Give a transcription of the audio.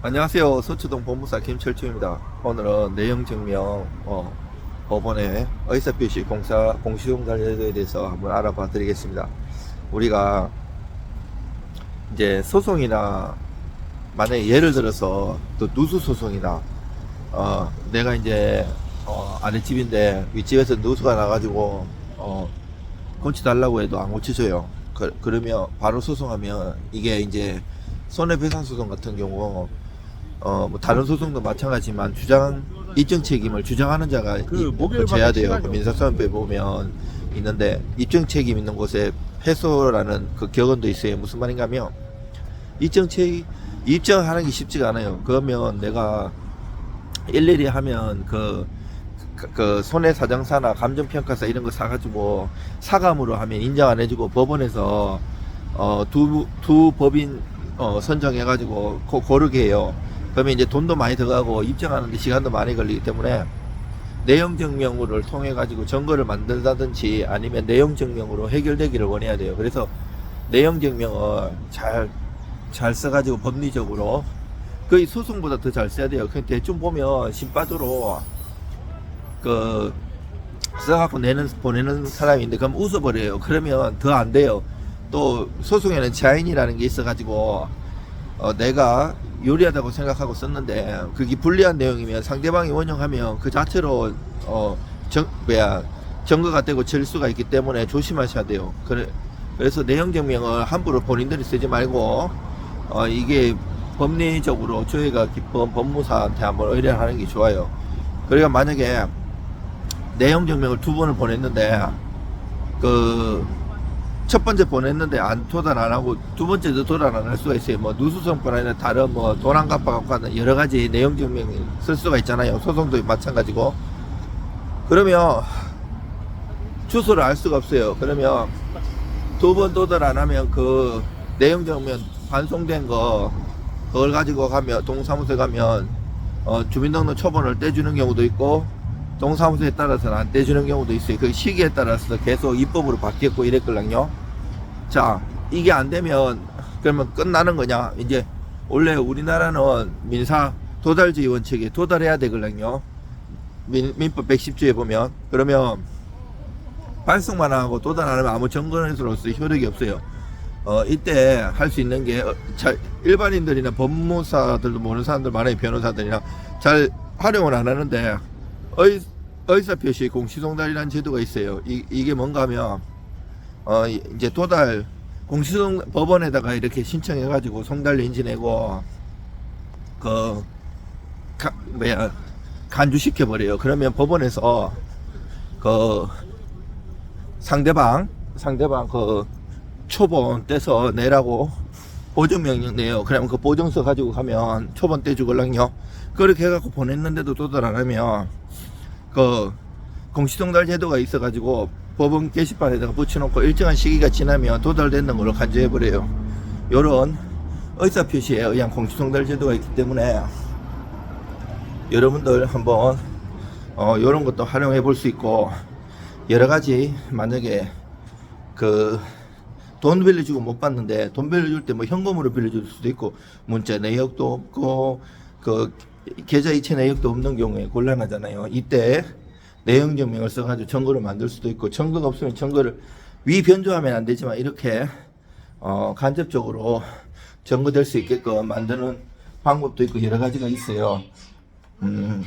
안녕하세요. 서초동 본부사 김철주입니다. 오늘은 내용 증명 어, 법원의 의사표시 공사 공시용달에 대해서 한번 알아봐 드리겠습니다. 우리가 이제 소송이나 만약에 예를 들어서 또 누수 소송이나 어, 내가 이제 어, 아랫집인데 윗집에서 누수가 나가지고 어, 고쳐달라고 해도 안 고쳐줘요. 그, 그러면 바로 소송하면 이게 이제 손해배상 소송 같은 경우 어, 뭐 다른 소송도 마찬가지지만 주장 입증 책임을 주장하는 자가 그 이- 져야 밤에 돼요. 그 민사소송법에 보면 있는데 입증 책임 있는 곳에 패소라는 그 격언도 있어요. 무슨 말인가면 입증 책 입증하는 게 쉽지가 않아요. 그러면 내가 일일이 하면 그, 그, 그 손해사정사나 감정평가사 이런 거 사가지고 사감으로 하면 인정 안 해주고 법원에서 어, 두, 두 법인 어, 선정해가지고 고, 고르게 해요. 그러면 이제 돈도 많이 들어가고 입증하는데 시간도 많이 걸리기 때문에 내용 증명을 통해 가지고 증거를 만든다든지 아니면 내용 증명으로 해결되기를 원해야 돼요. 그래서 내용 증명을 잘 잘 써가지고 법리적으로 거의 소송보다 더 잘 써야 돼요. 그냥 대충 보면 신바도로 그 써갖고 내는 보내는 사람인데 그럼 웃어버려요. 그러면 더 안 돼요. 또 소송에는 자인이라는 게 있어가지고 어, 내가 유리하다고 생각하고 썼는데 그게 불리한 내용이면 상대방이 원형하면 그 자체로 어 정 뭐야 증거가 되고 질 수가 있기 때문에 조심하셔야 돼요. 그래 그래서 내용 증명을 함부로 본인들이 쓰지 말고 어 이게 법리적으로 저희가 기본 법무사한테 한번 의뢰하는 게 좋아요. 그러니까 만약에 내용 증명을 두 번을 보냈는데 그 첫 번째 보냈는데 안 도달 안 하고 두 번째도 도달 안 할 수가 있어요. 뭐 누수성뿐 아니라 다른 뭐 돈 안 갚아갖고 하는 여러 가지 내용 증명이 쓸 수가 있잖아요. 소송도 마찬가지고. 그러면 주소를 알 수가 없어요. 그러면 두 번 도달 안 하면 그 내용 증명 반송된 거 그걸 가지고 가면 동사무소에 가면 어, 주민등록 초본을 떼주는 경우도 있고 동사무소에 따라서는 안 떼주는 경우도 있어요. 그 시기에 따라서 계속 입법으로 바뀌었고 이랬걸랑요. 자, 이게 안 되면 그러면 끝나는 거냐? 이제 원래 우리나라는 민사 도달주의 원칙에 도달해야 되걸랑요. 민, 민법 110조에 보면 그러면 발송만 하고 도달 안 하면 아무 정권에서로서 효력이 없어요. 어, 이때 할 수 있는 게, 어, 잘, 일반인들이나 법무사들도 모르는 사람들 많아요. 변호사들이나. 잘 활용을 안 하는데, 의, 의사표시 공시송달이라는 제도가 있어요. 이, 이게 뭔가 하면, 어, 이- 이제 도달, 공시송, 법원에다가 이렇게 신청해가지고 송달 인지 내고, 그, 가, 뭐야, 간주시켜버려요. 그러면 법원에서, 그, 상대방, 상대방 그, 초본 떼서 내라고 보증명령 내요. 그러면 그 보증서 가지고 가면 초본 떼주걸랑요. 그렇게 해갖고 보냈는데도 도달 안 하면 그 공시통달 제도가 있어가지고 법원 게시판에다가 붙여놓고 일정한 시기가 지나면 도달되는 걸로 간주해버려요. 요런 의사표시에 의한 공시통달 제도가 있기 때문에 여러분들 한번 어 요런 것도 활용해 볼 수 있고 여러 가지 만약에 그 돈 빌려주고 못 받는데 돈 빌려줄 때 뭐 현금으로 빌려줄 수도 있고 문자 내역도 없고 그 계좌 이체 내역도 없는 경우에 곤란하잖아요. 이때 내용 증명을 써가지고 증거를 만들 수도 있고 증거가 없으면 증거를 위 변조하면 안 되지만 이렇게 어 간접적으로 증거될 수 있게끔 만드는 방법도 있고 여러 가지가 있어요. 음.